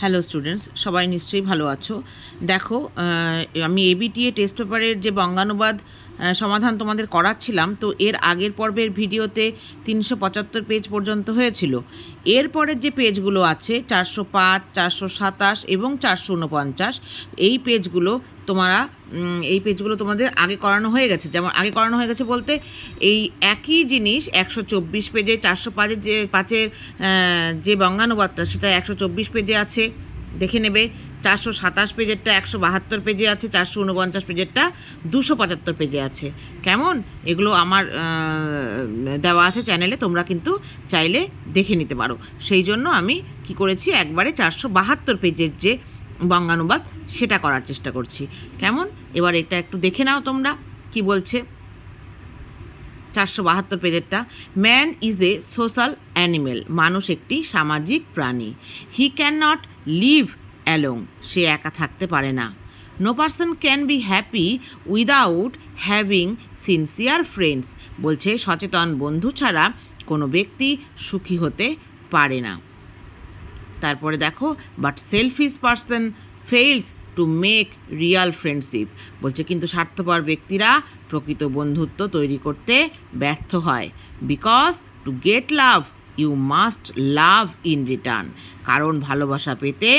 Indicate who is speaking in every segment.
Speaker 1: Hello students সবাই নিশ্চয়ই ভালো আছো। দেখো আমি এবিটিএ টেস্ট পেপারের যে বঙ্গানুবাদ সমাধান তোমাদের করাচ্ছিলাম। তো এর আগের পর্বের ভিডিওতে তিনশো পঁচাত্তর পেজ পর্যন্ত হয়েছিল। এরপরের যে পেজগুলো আছে, চারশো পাঁচ, চারশো সাতাশ এবং চারশো উনপঞ্চাশ, এই পেজগুলো তোমরা এই পেজগুলো তোমাদের আগে করানো হয়ে গেছে। যেমন আগে করানো হয়ে গেছে বলতে, এই একই জিনিস একশো চব্বিশ পেজে চারশো পাঁচের যে পাঁচের যে বঙ্গানুবাদটা, সেটা একশো চব্বিশ পেজে আছে। দেখে নেবে। চারশো সাতাশ পেজেরটা, একশো বাহাত্তর পেজে আছে, চারশো উনপঞ্চাশ পেজেরটা, দুশো পঁচাত্তর পেজে আছে। কেমন? এগুলো আমার দেওয়া আছে চ্যানেলে, তোমরা কিন্তু চাইলে দেখে নিতে পারো। সেই জন্য আমি কি করেছি, একবারে চারশো বাহাত্তর পেজের যে বঙ্গানুবাদ, সেটা করার চেষ্টা করছি। কেমন? এবার এটা একটু দেখে নাও তোমরা, কি বলছে। চারশো বাহাত্তর পেজেরটা। Man is a social animal মানুষ একটি সামাজিক প্রাণী। He can not live alone সে একা থাকতে পারে না। No person can be happy without having sincere friends বলছে সচেতন বন্ধু ছাড়া কোনো ব্যক্তি সুখী হতে পারে না। তারপরে দেখো but selfish person fails to make real friendship বলছে, কিন্তু স্বার্থপর ব্যক্তিরা প্রকৃত বন্ধুত্ব তৈরি করতে ব্যর্থ হয়। Because to get love you must love in return কারণ ভালোবাসা পেতে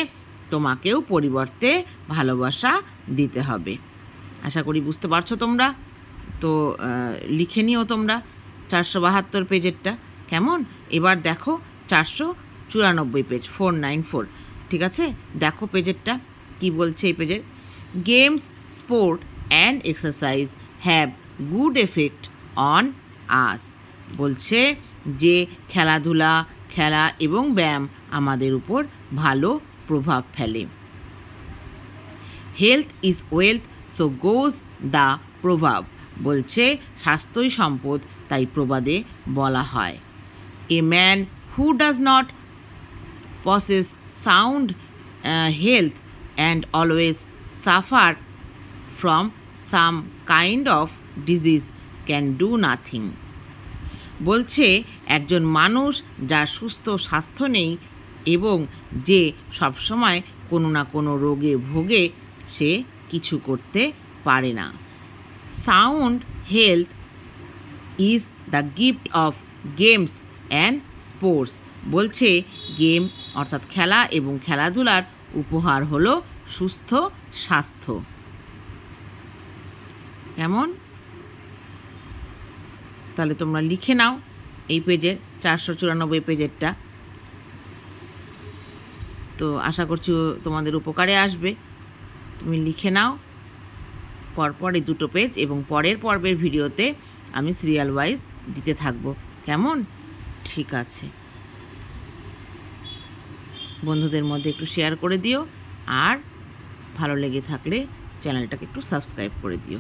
Speaker 1: তোমাকেও পরিবর্তে ভালোবাসা দিতে হবে। আশা করি বুঝতে পারছ তোমরা? তো লিখে নিও তোমরা চারশো বাহাত্তর পেজেরটা। কেমন? এবার দেখো চারশো চুরানব্বই পেজ ফোর নাইন ফোর ঠিক আছে? দেখো পেজেরটা। কি বলছে এই পেজের games sport and exercise have good effect on us বলছে যে খেলাধুলা, খেলা এবং ব্যায়াম আমাদের উপর ভালো প্রভাব ফেলে। Health is wealth so goes the প্রভাব বলছে স্বাস্থ্যই সম্পদ, তাই প্রবাদে বলা হয়। A man who does not possess sound health and always suffer from some kind of disease can do nothing. বলছে, একজন মানুষ যার সুস্থ স্বাস্থ্য নেই এবং যে সবসময় কোনো না কোনো রোগে ভোগে, সে কিছু করতে পারে না। Sound health is the gift of games and sports. বলছে, গেম অর্থাৎ খেলা এবং খেলাধুলার উপহার হলো সুস্থ স্বাস্থ্য। কেমন? তাহলে তোমরা লিখে নাও এই পেজের চারশো চুরানব্বই পেজেরটা। তো আশা করছি তোমাদের উপকারে আসবে। তুমি লিখে নাও। পরপর এই দুটো পেজ এবং পরের পর্বের ভিডিওতে আমি সিরিয়াল ওয়াইজ দিতে থাকব। কেমন? ঠিক আছে। বন্ধুদের মধ্যে একটু শেয়ার করে দিও। আর ভালো লেগে থাকলে চ্যানেলটাকে একটু সাবস্ক্রাইব করে দিও।